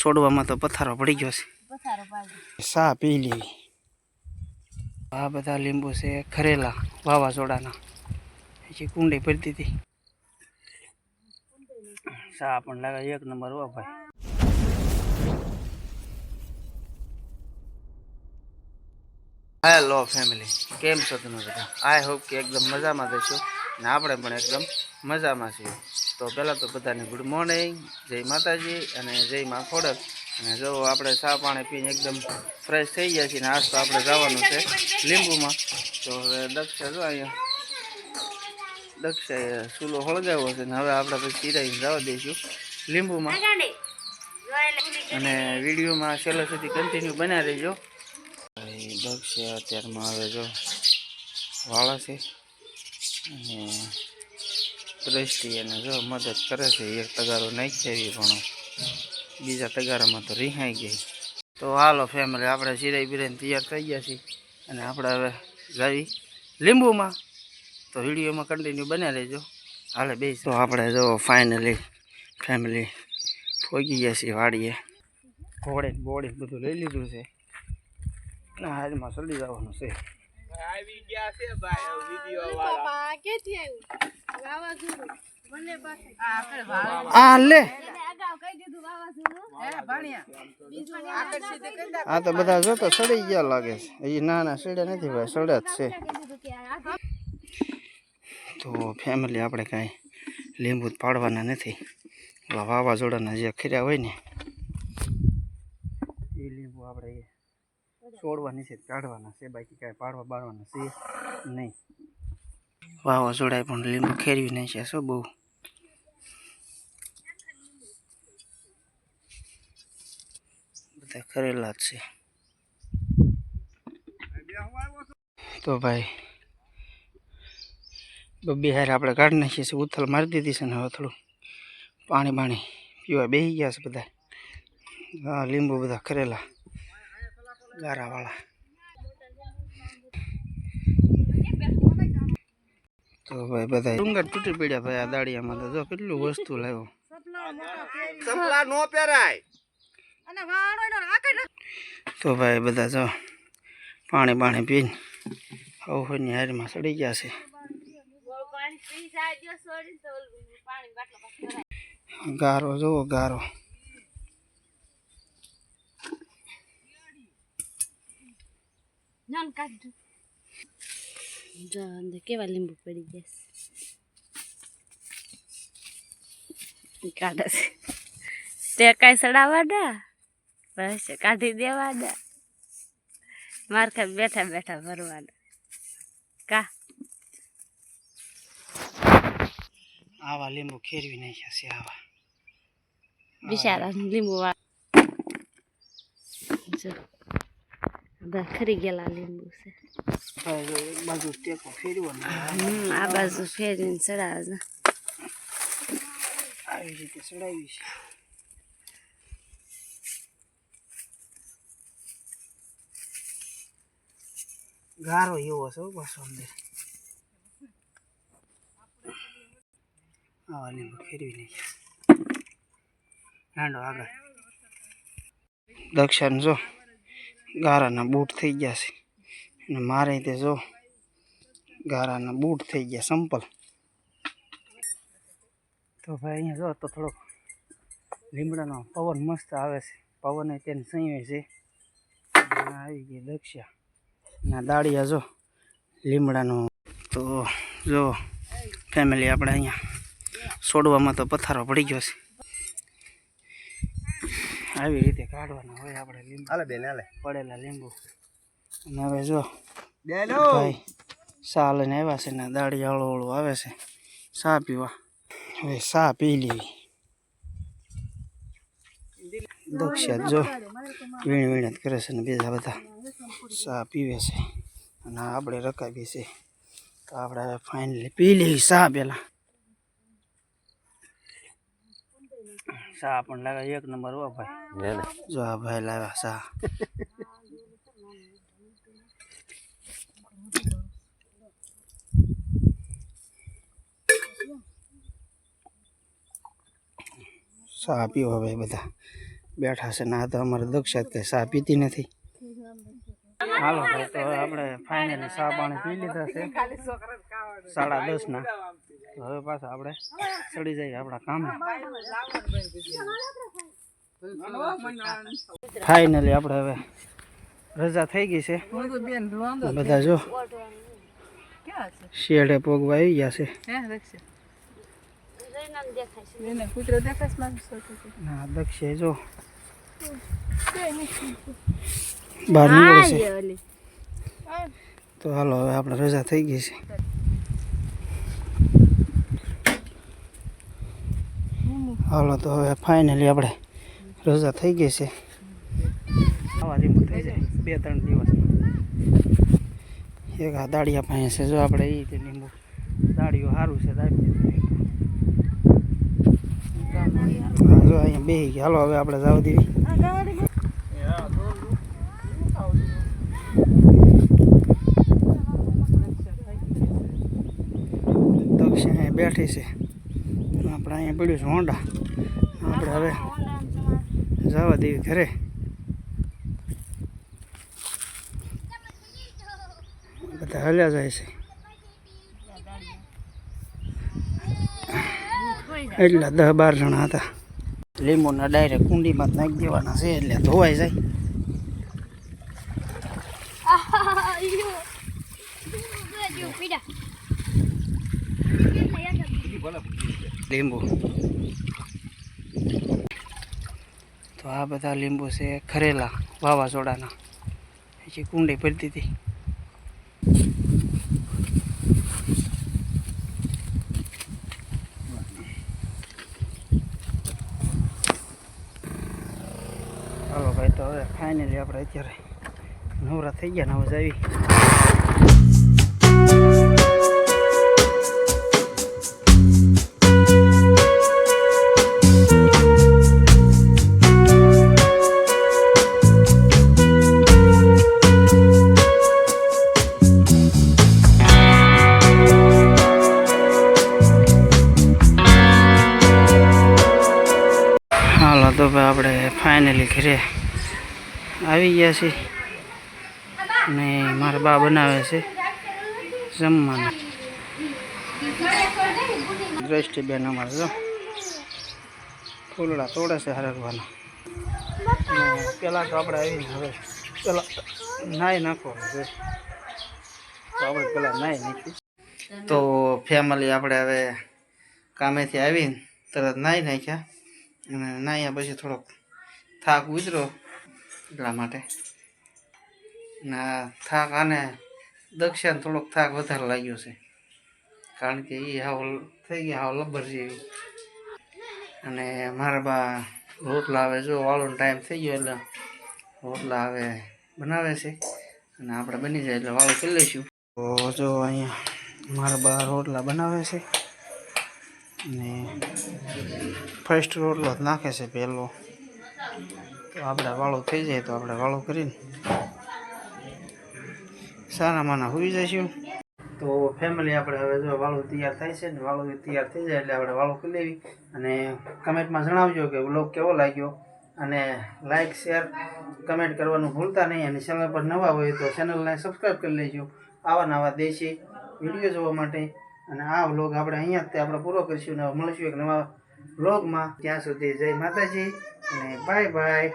છોડવામાં તો પથારો પડી ગયો છે. સા પી લેવી આ બધા લીંબુ છે ખરેલા વાવાઝોડાના. પછી કુંડી ભરતી હતી. સા પણ લાગે એક નંબર વા ભાઈ. હેલો ફેમિલી કેમ છો તમે બધા? આઈ હોપ કે એકદમ મજામાં જશો ને આપણે પણ એકદમ મજામાં છીએ. તો પહેલાં તો બધાને ગુડ મોર્નિંગ જય માતાજી અને જય મા ખોડક. અને જો આપણે ચા પાણી પીને એકદમ ફ્રેશ થઈ ગયા છીએ ને આજ તો આપણે જવાનું છે લીંબુમાં. તો હવે દક્ષ જો અહીંયા દક્ષાએ ચૂલો હળગાવ્યો છે ને હવે આપણે પછી ચીરાઈને જવા દઈશું લીંબુમાં. અને વિડીયોમાં છેલ્લા સુધી કન્ટિન્યુ બના રહેજો. દક્ષ અત્યારમાં હવે જો વાળા છે. અને દ્રષ્ટિ એને જો મદદ કરે છે, એક તગારો નાખી આવી પણ. બીજા તગારામાં તો રિહાઈ ગઈ. તો હાલો ફેમિલી આપણે સિરાઈ બિરાઈને તૈયાર થઈ ગયા છીએ. અને આપણે હવે જાવી લીંબુમાં. તો વિડીયોમાં કન્ટિન્યુ બન્યા રહેજો. હાલે બે તો આપણે જો ફાઇનલી ફેમિલી ફોગી ગયા છીએ વાડીએ. ઘોડે બોડે બધું લઈ લીધું છે. અને હાજમાં ચડી જવાનું છે. પપ્પા કેથી આવ્યું? વાવાઝોડું મને પાસે. આ લે. અગાઉ કહી દીધું વાવાઝોડું બીજું આ તો બધા જો તો સડી ગયા લાગે છે. એ ના ના સડ્યા નથી ભાઈ સડ્યા જ છે. કે તો ફેમિલી આપણે કાંઈ લીંબુ પાડવાના નથી. વાવાઝોડાના જે ખર્યા હોય ને. એ લીંબુ આપણે છોડવાની છે, કાઢવાના છે, બાકી કાંઈ પાડવા બાળવાના છે નહીં. વાવાઝોડાએ પણ લીંબુ ખેરવી નહીં છે શું બહુ. બધા ખરેલા જ છે. તો ભાઈ બબ્બી હારે આપણે કાઢી નાખીએ છીએ, ઉથલ મારી દીધી છે ને હવે થોડું પાણી બાણી પીવા બેસી ગયા છે બધા. લીંબુ બધા ખરેલા ગારાવાળા તો ભાઈ બધા ડુંગર તૂટી પડ્યા ભાઈ આ દાડિયામાં તો જો કેટલું વસ્તુ લાવ્યો સપલા નો પહેરાય અને વાળો એનો આકડ તો ભાઈ બધા જો પાણી પાણી પીને હવ હવની હારીમાં ચડી ગયા છે પાણી પી જાય જો છોડી તો પાણી બાટલો પાસ ગારો જોવો ગારો નાન કાઢ જો અંદર કેવા લીંબુ પડી ગયા છે કાઢે છે તે કાંઈ સડાવા દા બસ કાઢી દેવાડા મારખા માર બેઠા બેઠા ભરવાના કા આવા લીંબુ ખેરવી નાખ્યા છે આવા બિચારા લીંબુ વાળા ખરી ગયેલા લીંબુ છે બાજુ ટેકો ફેરવો ને હમ આ બાજુ ફેરીને ચડાવે આવી રીતે ચડાવી છે ગારો એવો છે પાછો અંદર આવા લીંબુ ફેરવી નાખ્યા હાંડો આગળ દક્ષિણ જો ગારાના બૂટ થઈ ગયા છે. અને મારે તે જો ગારાના બૂટ થઈ ગયા સંપલ. તો ભાઈ અહીંયા જો તો થોડોક લીમડાનો પવન મસ્ત આવે છે. પવન તેને સંયવે છે. આવી ગઈ દક્ષા. ના દાળિયા જો લીમડાનો. તો જો ફેમિલી આપણે અહીંયા છોડવામાં તો પથારો પડી ગયો છે. આવી રીતે કાઢવાના હોય આપણે લીંબુ. હાલે બેન હાલે. પડેલા લીંબુ. અને હવે જો બેલો ભાઈ સા લઈને આવ્યા છે ને દાડી હળો હળો આવે છે. સા પીવા. હવે સા પી લેવી. દક્ષા જો વીણ વીણ કરે છે ને બીજા બધા સા પીવે છે. અને આપણે રખાવીએ છે. તો આપણે ફાઇનલી પી લેવી સા પેલા. સા પણ લાગે એક નંબર વા ભાઈ. જો આ ભાઈ લાવ્યા સા સા પીવો ભાઈ બધા. બેઠા છે ના તો અમારે દક્ષાત કે સા પીતી નથી. હાલો ભાઈ તો આપણે ફાઇનલી ચા પાણી પી લીધા છે. સાડા દસ ના હવે પાછા આપણે ચડી જઈએ આપણા કામે. ફાઇનલી આપણે હવે રજા થઈ ગઈ છે. બધા જો શેડે પોગવા આવી ગયા છે. ના, દક્ષે જો. બહાર નીકળે છે. તો હાલો હવે આપણે રજા થઈ ગઈ છે. હાલો તો હવે ફાઇનલી આપણે રજા થઈ ગઈ છે. આવા રીમો થઈ જાય. બે ત્રણ દિવસ. એક આ દાળિયા પાસે છે જો આપણે એ રીતે લીંબુ. દાળીઓ સારું છે દાળી જો અહીંયા બે ગયા. હાલો હવે આપણે જાવ દેવી. બેઠી છે. આપણે અહીંયા પડ્યું છે હોન્ડા. આપણે હવે જવા દેવી ઘરે. બધા હલ્યા જાય છે. એટલા દસ બાર જણા હતા. લીંબુના ડાયરેક્ટ કુંડીમાં નાખી દેવાના છે, એટલે ધોવાઈ જાય. લીંબુ. તો આ બધા લીંબુ છે ખરેલા વાવાઝોડાના. પછી કુંડી ભરી દીધી ચાલો ભાઈ, તો હવે ફાઇનલી આપણે અત્યારે નવરા થઈ ગયા ને હવે જવી ફાઇનલી ઘરે આવી ગયા છે ને મારા બા બનાવે છે જમવાનું. દ્રષ્ટિબેન અમારે જો. ફૂલડા તોડે છે હરકવાના પેલા તો આપણે આવીને હવે પેલા નાહી નાખો તો આપણે પેલા નાહી નાખી તો ફેમિલી આપણે હવે કામેથી આવીને તરત નાહી નાખ્યા. અને નાહ્યા પછી થોડોક થાક ઉતરો એટલા માટે. ના થાક આને દક્ષિણ થોડોક થાક વધારે લાગ્યો છે. કારણ કે એ હાવ થઈ ગયા હાવ લબ્બર જેવી. અને મારા બા રોટલા આવે જો વાળોનો ટાઈમ થઈ ગયો એટલે રોટલા આવે બનાવે છે. અને આપણે બની જાય એટલે વાળો કરી લઈશું. તો જો અહીંયા મારા બા રોટલા બનાવે છે. ને ફર્સ્ટ રોટલો જ નાખે છે પહેલો. તો આપણે વાળો થઈ જાય તો આપણે વાળો કરીને સારા માના હોઈ જઈશું. તો ફેમિલી આપણે હવે જો વાળું તૈયાર થાય છે ને વાળું તૈયાર થઈ જાય એટલે આપણે વાળું કરી લેવી. અને કમેન્ટમાં જણાવજો કે વ્લોગ કેવો લાગ્યો. અને લાઇક શેર કમેન્ટ કરવાનું ભૂલતા નહીં. અને ચેનલ પર નવા હોય તો ચેનલને સબસ્ક્રાઈબ કરી લેજો. આવા નવા દેશી વીડિયો જોવા માટે. અને આ વ્લોગ આપણે અહીંયા જ આપણે પૂરો કરીશું અને મળીશું એક નવા વ્લોગમાં ત્યાં સુધી જય માતાજી અને બાય બાય